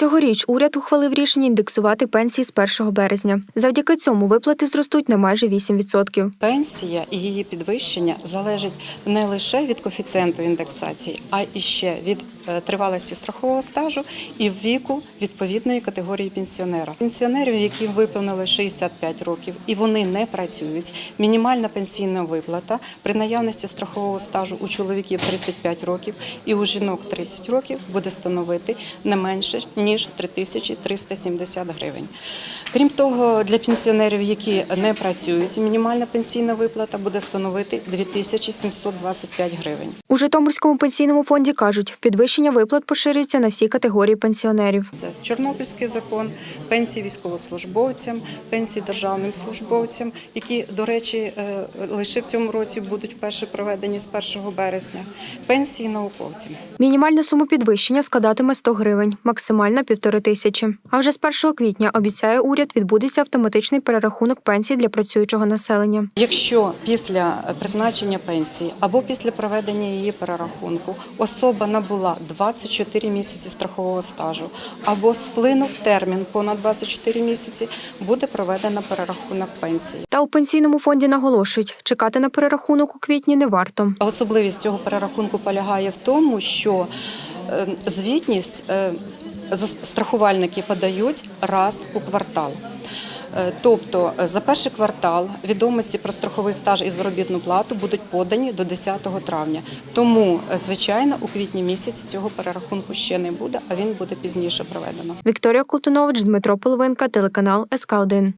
Цьогоріч уряд ухвалив рішення індексувати пенсії з 1 березня. Завдяки цьому виплати зростуть на майже 8%. Пенсія і її підвищення залежить не лише від коефіцієнту індексації, а і ще від е, тривалості страхового стажу і віку відповідної категорії пенсіонера. Пенсіонерів, які виповнили 65 років і вони не працюють, мінімальна пенсійна виплата при наявності страхового стажу у чоловіків 35 років і у жінок 30 років буде становити не менше ніж 3370 гривень. Крім того, для пенсіонерів, які не працюють, мінімальна пенсійна виплата буде становити 2725 гривень. У Житомирському пенсійному фонді кажуть, підвищення виплат поширюється на всі категорії пенсіонерів. Це Чорнобильський закон, пенсії військовослужбовцям, пенсії державним службовцям, які, до речі, е, лише в цьому році будуть вперше проведені з 1 березня, пенсії науковцям. Мінімальна сума підвищення складатиме 100 гривень, максимальна – півтори тисячі. А вже з 1 квітня, обіцяє уряд, відбудеться автоматичний перерахунок пенсій для працюючого населення. Якщо після призначення пенсії або після проведення її перерахунку особа набула 24 місяці страхового стажу або сплинув термін понад 24 місяці, буде проведено перерахунок пенсії. Та у пенсійному фонді наголошують, чекати на перерахунок у квітні не варто. Особливість цього перерахунку полягає в тому, що е, звітність е, зас- страхувальники подають раз у квартал. Е, Тобто е, за перший квартал відомості про страховий стаж і заробітну плату будуть подані до 10 травня. Тому, е, звичайно, у квітні місяці цього перерахунку ще не буде, а він буде пізніше проведено. Вікторія Култунович, Дмитро Половинка, телеканал СК 1